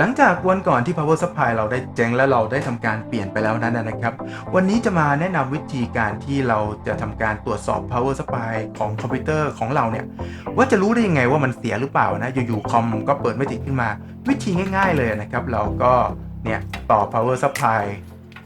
หลังจากวันก่อนที่ power supply เราได้เจ๊งและเราได้ทำการเปลี่ยนไปแล้วนั้นนะครับ วันนี้จะมาแนะนำวิธีการที่เราจะทำการตรวจสอบ power supply ของคอมพิวเตอร์ของเราเนี่ย ว่าจะรู้ได้ยังไงว่ามันเสียหรือเปล่านะ อยู่ๆคอมก็เปิดไม่ติดขึ้นมา วิธีง่าย ๆเลยนะครับ เราก็เนี่ยต่อ power supply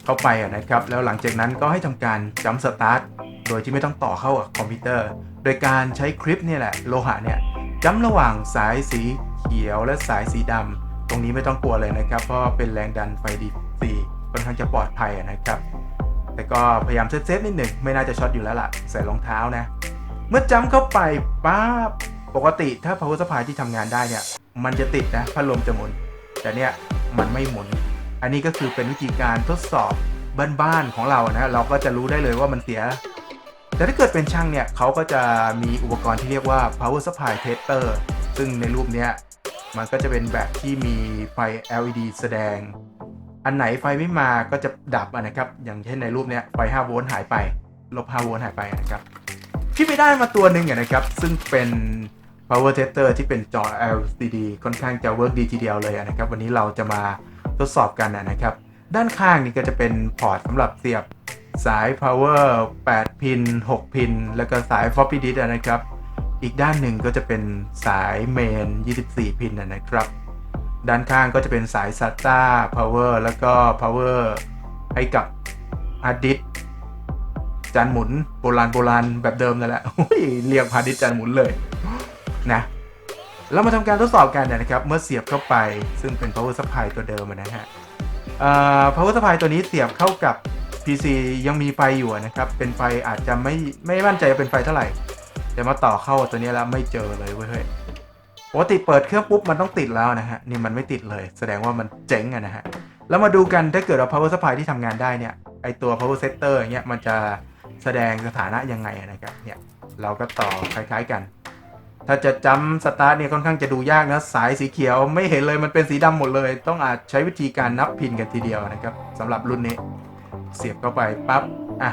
เข้าไปนะครับ แล้วหลังจากนั้นก็ให้ทำการ jump start โดยที่ไม่ต้องต่อเข้ากับคอมพิวเตอร์ โดยการใช้คลิปเนี่ยแหละโลหะเนี่ยจำระหว่างสายสีเขียวและสายสีดำ รงนี้ไม่ต้องกลัวเลยนะครับ เพราะเป็นแรงดันไฟดีซีค่อนข้างจะปลอดภัยนะครับ แต่ก็พยายามเซฟๆนิดหนึ่งไม่น่าจะช็อตอยู่แล้วล่ะ ใส่รองเท้านะ เมื่อจำเข้าไปป๊าบปกติถ้า power supply ที่ทำงานได้เนี่ย มันจะติดนะพัดลมจะหมุน แต่เนี่ยมันไม่หมุน อันนี้ก็คือเป็นวิธีการทดสอบบ้านๆของเรานะเราก็จะรู้ได้เลยว่ามันเสีย แต่ถ้าเกิดเป็นช่างเนี่ยเขาก็จะมีอุปกรณ์ที่เรียกว่า power supply tester ซึ่งในรูปเนี้ย มันก็จะเป็นแบบที่มีไฟ LED แสดง อันไหนไฟไม่มาก็จะดับนะครับ อย่างเช่นในรูปเนี้ยไฟ5โวลต์หายไป ลบ5โวลต์หายไปนะครับที่ไปได้มาตัวหนึ่งนะครับ ซึ่งเป็น power tester ที่เป็นจอ LCD ค่อนข้างจะเวิร์กดีทีเดียวเลยนะครับ วันนี้เราจะมาทดสอบกันนะครับ ด้านข้างนี่ก็จะเป็นพอร์ตสำหรับเสียบสาย power 8 พิน 6 พิน แล้วก็สาย floppy disk นะครับ อีกด้านหนึ่งก็จะเป็นสายเมน 24 พินนะครับ ด้านข้างก็จะเป็นสาย SATA power แล้วก็ power ให้กับ hard disk จานหมุนโบราณโบราณแบบเดิมนั่นแหละเรียก hard disk จานหมุนเลยนะเรามาทำการทดสอบกันนะครับ เมื่อเสียบเข้าไปซึ่งเป็น power supply ตัวเดิมนะฮะ power supply ตัวนี้เสียบเข้ากับ PC ยังมีไฟอยู่นะครับ เป็นไฟอาจจะไม่ไม่มั่นใจเป็นไฟเท่าไหร่ แต่มาต่อเข้าตัวนี้แล้วไม่เจอเลยเว้ยเฮ้ยปกติเปิดเครื่องปุ๊บมันต้องติดแล้วนะฮะ นี่มันไม่ติดเลย แสดงว่ามันเจ๊งอะนะฮะ แล้วมาดูกันถ้าเกิดเรา power supply ที่ทำงานได้เนี่ย ไอตัว power setter เงี้ยมันจะแสดงสถานะยังไงนะครับ เนี่ยเราก็ต่อคล้ายๆกัน ถ้าจะจำสตาร์ทเนี่ยค่อนข้างจะดูยากนะ สายสีเขียวไม่เห็นเลยมันเป็นสีดำหมดเลย ต้องอาจใช้วิธีการนับพินกันทีเดียวนะครับสำหรับรุ่นนี้ เสียบเข้าไปปั๊บอะ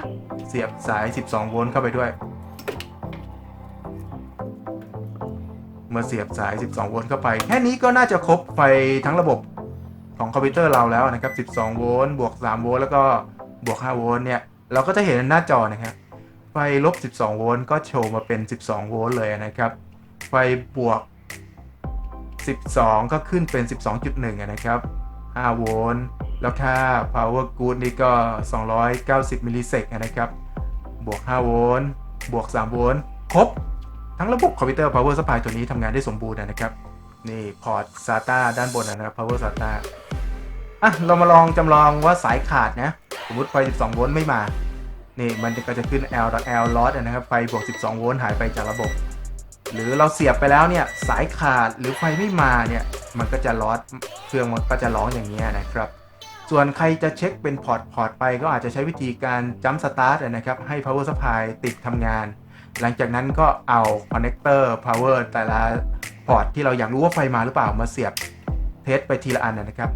เสียบสาย 12 โวลต์เข้าไปด้วย เมื่อเสียบสาย 12 โวลต์เข้าไป แค่นี้ก็น่าจะครบไฟทั้งระบบของคอมพิวเตอร์เราแล้วนะครับ 12 โวลต์บวก 3 โวลต์แล้วก็บวก 5 โวลต์เนี่ย เราก็จะเห็นหน้าจอนะครับ ไฟลบ 12 โวลต์ก็โชว์มาเป็น 12 โวลต์เลยนะครับ ไฟบวก 12 ก็ขึ้นเป็น 12.1 นะครับ 5 โวลต์ แล้วค่า power good นี่ก็ 290 มิลลิเซกนะครับ บวก 5 โวลต์ บวก 3 โวลต์ ครบ ทั้งระบบคอมพิวเตอร์ power supply ตัวนี้ทำงานได้สมบูรณ์นะครับ นี่พอร์ต SATA ด้านบนนะครับ power SATA อะ เรามาลองจำลองว่าสายขาดนะ สมมติไฟ 12 โวลต์ไม่มา นี่มันก็จะขึ้น L L loss นะครับ ไฟบวก 12 โวลต์หายไปจากระบบ หรือเราเสียบไปแล้วเนี่ย สายขาดหรือไฟไม่มาเนี่ย มันก็จะลอสเครื่องมันก็จะร้องอย่างนี้นะครับ ส่วนใครจะเช็คเป็นพอร์ตพอร์ตไปก็อาจจะใช้วิธีการจัมสตาร์ทนะครับ ให้ power supply ติดทำงาน หลังจากนั้นก็เอาคอนเนคเตอร์พาวเวอร์แต่ละพอร์ตที่เราอยากรู้ว่าไฟมาหรือเปล่ามาเสียบเทสไปทีละอันนะครับ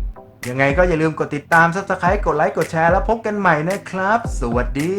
ยังไงก็อย่าลืมกดติดตาม subscribe กดไลค์ กดแชร์ แล้วพบกันใหม่นะครับ สวัสดี